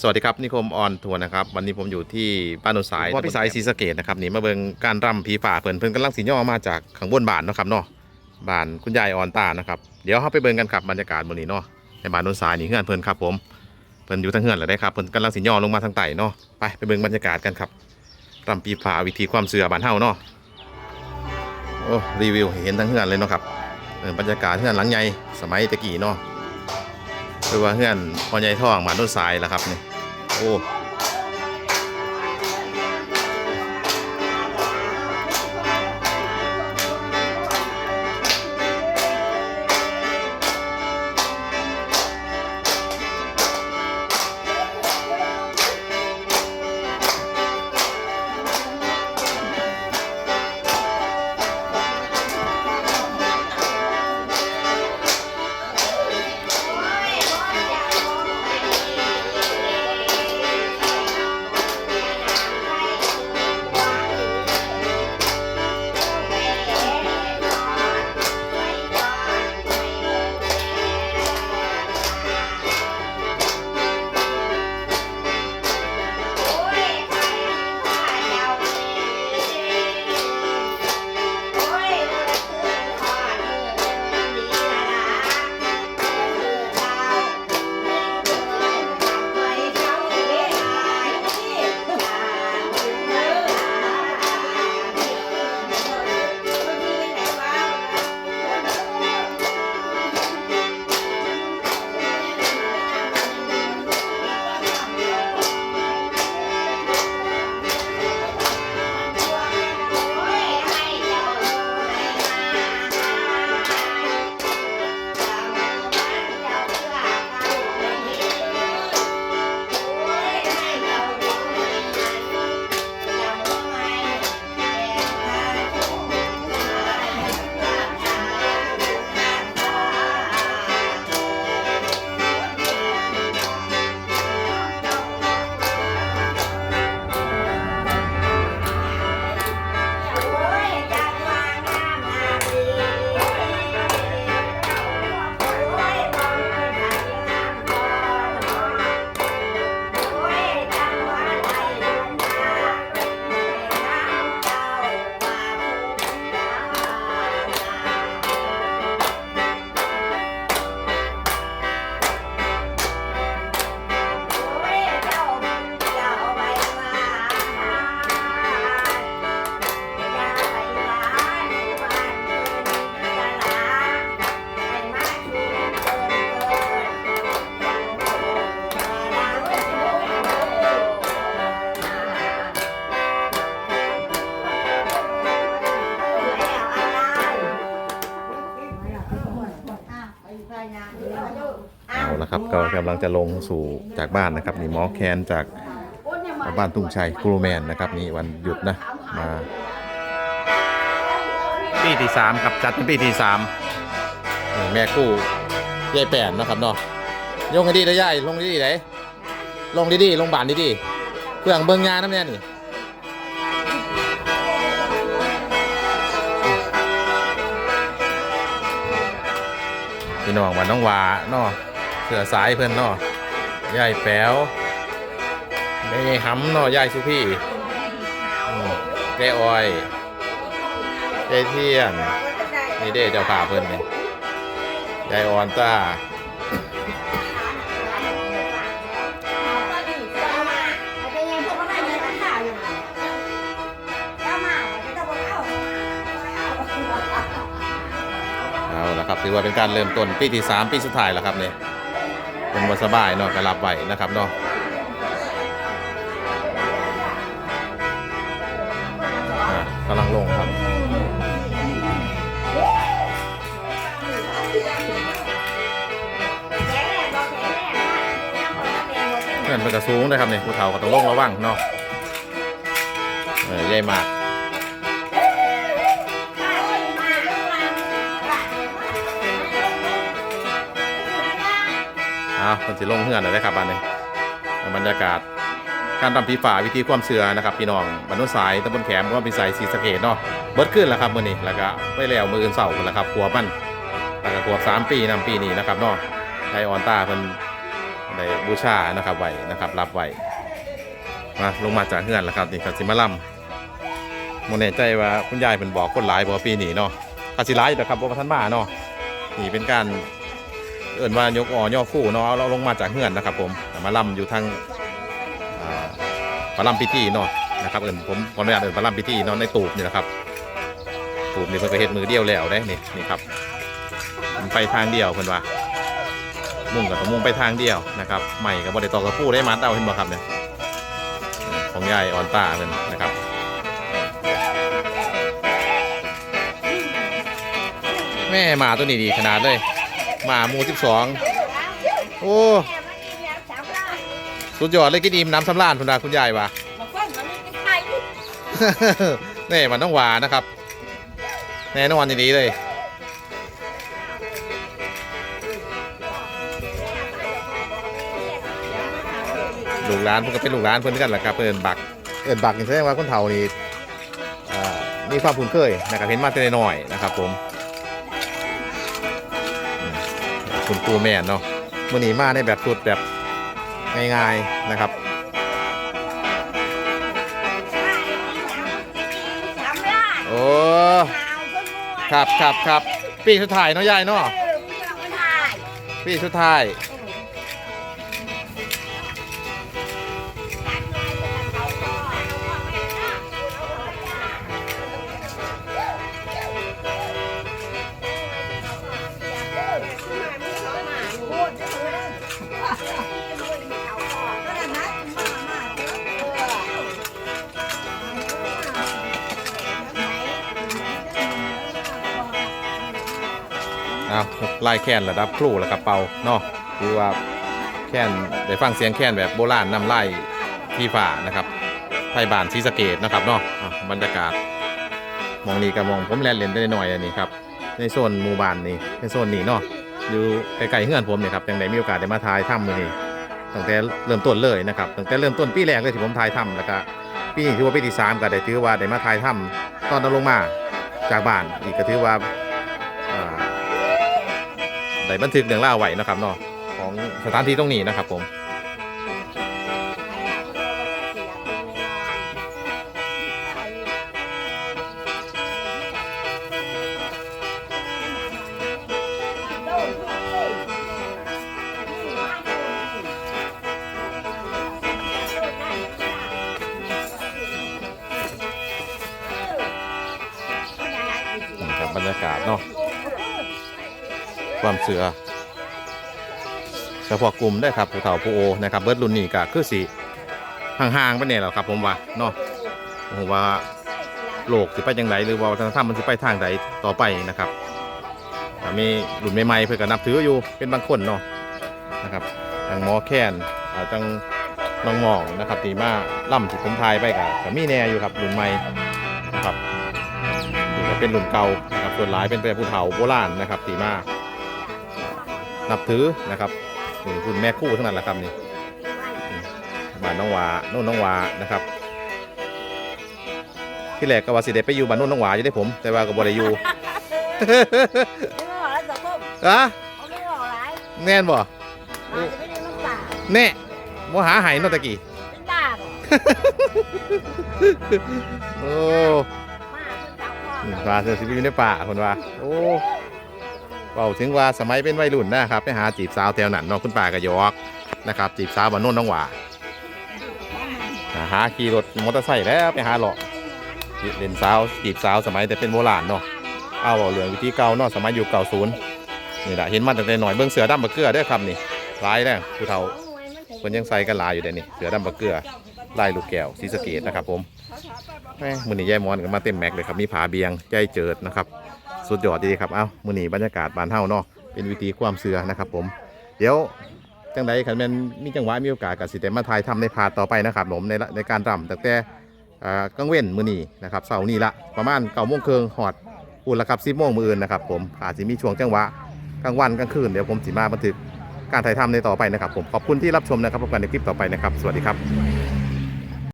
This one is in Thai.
สวัสดีครับนิคมออนทัวร์นะครับวันนี้ผมอยู่ที่บ้านโนนสายวัดพิสัยศรีสะเกดนะครับนี่มาเบิ่งการร่ำผีฝ่าเพิ่นเพิ่นกำลังสีย่อมาจากข้างบนบ้านเนาะครับเนาะบ้านคุณยายออนตานะครับเดี๋ยวเราไปเบิ่งกันครับบรรยากาศมื้อนี้เนาะในบ้านโนนสายนี่เฮือนเพิ่นครับผมเพิ่นอยู่ทางเฮือนแหละได้ครับเพิ่นกำลังสีย่อลงมาทางใต้เนาะไปไปเบิ่งบรรยากาศกันครับร่ำผีฝ่าวิธีความเชื่อบ้านเฮาเนาะโอ้รีวิวให้เห็นทั้งเฮือนเลยเนาะครับเออบรรยากาศเฮือนหลังใหญ่สมัยตะกี้เนาะ หรือว่าเฮือนพ่อใหญ่ทองมานโนนสายล่ะครับนี่โอ้ ก็กำลังจะลงสู่จากบ้านนะครับนี่หมอแคนจากบ้านทุ่งชัยครูแมนนะครับนี่วันหยุดนะมาปีที่สามครับจัดเป็นปีที่สามนี่แม่กู้ยายแปนเนาะครับเนาะยงให้ดีนะยายลงดีๆไหนลงดีๆลงบานดีๆเพื่องเบิ่งงานน้ำเนี่ยนี่พี่น้องวันน้องหวาเนาะเสือสายเพื่อนเนาะยายแป๋วได้ยายหำเนาะยายสุพี่อืมแกอ้อยยายเทียน นี่เด้เจ้าป่าเพิ่นนี่ยายออนต้าเอาละครับถือว่าเป็นการเริ่มต้นปีที่สามปีสุดท้ายแล้วครับเนี่ย เป็นวันสบายเนาะก็รับไหวนะครับเนาะกำลังลงครับเพื่อนเป็นกระสูงนะครับเนี่ยภูเขาก็ต้องลงระวังเนาะเออใหญ่มาก อ้าวคนสิลงเฮือนเลยครับบ้านนี้บรรยากาศ การทำผีฝ่าวิธีความเชื่อนะครับพี่น้องบรรนุสายตำบลแขมว่าพิสัยศรีสะเกดเนาะเบิดขึ้นแล้วครับมื้อนี้แล้วก็ไปแล้วมืออื่นเสาร์แล้วครับขวบมันแล้วก็ขวบสามปีนำปีนี้นะครับเนาะไทยออนตาเพิ่นได้บูชานะครับไหวนะครับรับไหวมาลงมาจากเฮือนแล้วครับนี่ครับสิมาลำโมแน่ใจว่าคุณยายเป็นบอกคนหลายบ่ปีนี้เนาะคาสิหลายอยู่นะครับบ่ว่าท่านมาเนาะนี่เป็นการ เอิ่นว่ายกอ่อย่อคู่เนาะเราลงมาจากเฮือนนะครับ ผมมาล่ำอยู่ทางอ่าประลำพิธีเนาะนะครับเอิ่นผมขออนุญาตเอิ่นประล่ำพิธีเนาะในตูบนี่นะครับตูบนี่เพิ่นก็เฮ็ดมือเดียวแล้วได้นี่นี่ครับมันไปทางเดียวเพิ่นว่ามุ่งกับมุ่งไปทางเดียวนะครับใหม่กับบริตอกกับผู้ได้มัดเอาเห็นบ่ครับเนี่ยของยายออนตาเพิ่นนะครับแม่หมาตัวนี้ดีขนาดเลย หมาหมูสิบสองโอ้สุดยอดเลยกินอิ่มน้ำสำราญคุณดาคุณยายว่ะนี่มันต้องหวานนะครับ แน่นอนอย่างนี้เลยลูกร้านเพิ่นก็เป็นลูกร้านเพิ่นกันแหละครับเพิ่นบักเอินบักนี่แสดงว่าคนเฒ่านี่อ่ามีความคุ้นเคยนะครับเห็นมาแต่น้อยๆนะครับผม คุณปูแม่นเนาะมื้อนี้มาในแบบสุดแบบง่ายๆนะครับโอ้ครับครับครับปีสุดท้ายเนาะยายเนาะปีสุดท้าย ไล่แค้นระดับครูแล้วกับเปาเนาะคือว่าแค้นได้ฟังเสียงแค้นแบบโบราณนำไล่ที่ฝ่านะครับไทยบ้านศรีสะเกดนะครับเนาะบรรยากาศมองนี่กับมองผมแลนเลนได้หน่อยอันนี้ครับในโซนหมู่บ้านนี่ในโซนนี้เนาะอยู่ใกล้ๆเฮือนผมเนี่ยครับยังได้มีโอกาสได้มาถ่ายถ้ำมือนี้ตั้งแต่เริ่มต้นเลยนะครับตั้งแต่เริ่มต้นปีแรกเลยที่ผมถ่ายถ้ำแล้วก็ปีนี้ถือว่าปีที่สามก็ได้ถือว่าได้มาถ่ายถ้ำตอนนั้นลงมาจากบ้านอีกก็ถือว่า ได้บันทึกเรื่องเล่าวไว้นะครับเนาะของสถานที่ตรงนี้นะครับผม ความเสือเฉพาะกลุ่มได้ครับผู้เฒ่าผู้โอนะครับเบิร์ดรุ่นนี้ก็คือสีห่างๆไปเนี่ยแหละครับ ผมว่าเนาะผมว่าโลกสิไปยังไงหรือว่าวัฒนธรรมมันสิไปทางใดต่อไปนะครับมีรุ่นใหม่ๆเพื่อก็นับถืออยู่เป็นบางคนเนาะนะครับทางหมอแค้นจังน้องมองนะครับตีมาล่ำที่ผมทายไปกับก็มีแน่อยู่ครับรุ่นใหม่นะครับเป็นรุ่นเก่านะครับส่วนหลายเป็นแต่ผู้เฒ่าโบราณนะครับตีมา นับถือนะครับนี่รุ่นแม่คู่ทั้งนั้นแหละครับนี่นี่บ้านน้องหวาโน่นน้องหวานะครับ ที่แรกก็ว่าสิเดไปอยู่บ้านโน่นน้องหวาอยู่ได้ผม แต่ว่าก็บ่ได้อยู่อะแน่นบ่แน่บ่หาไหายเนอตะกี้โอ้อืมปลาเสือสิบอยู่ในป่าคนว่าโอ้ เบาถึงว่าสมัยเป็นวัยรุ่นนะครับไปหาจีบสาวแถวนั้นเน้องคุณป่ากระยอกนะครับจีบสาวบ้านโน่นน้องหว่าหาขี่รถมอเตอร์ไซค์แล้วไปหาหลอกเล่นสาวจีบสาวสมัยแต่เป็นโบราณเนาะเอาเอาเรื่องวิธีเก่าเนาะสมัยอยู่เก่าศูนย์นี่แหละเห็นมาตั้งแต่หน่อยเบิ้องเสือดำบะเกลือเด้วยครับนี่ร้ายแล้วผู้เฒ่าเพิ่นยังใส่กันลายอยู่เด้นี่เสือดำบะเกลือลายลูกแก้วศรีสเกดนะครับผมมือนี้ยายมอนก็มาเต็มแม็กเลยครับมีผาเบียงใจเจิดนะครับ สุดยอดดีครับ เอ้ามื้อนี้บรรยากาศบานเฮาเนาะ เป็นวิธีความเสือนะครับผม เดี๋ยวจังใดคันแม่นมีจังหวะมีโอกาสก็สิได้มาถ่ายทำในพาต่อไปนะครับผมในในการรำตั้งแต่อ่ากลางเว้นมื้อนี้นะครับเสาร์นี้ละประมาณ9โมงครึ่งฮอดอุ่นละครับ10โมงมื้ออื่นนะครับผมอาจสิมีช่วงจังหวะกลางวันกลางคืนเดี๋ยวผมสิมาบันทึกการถ่ายทำในต่อไปนะครับผมขอบคุณที่รับชมนะครับพบกันในคลิปต่อไปนะครับ สวัสดีครับ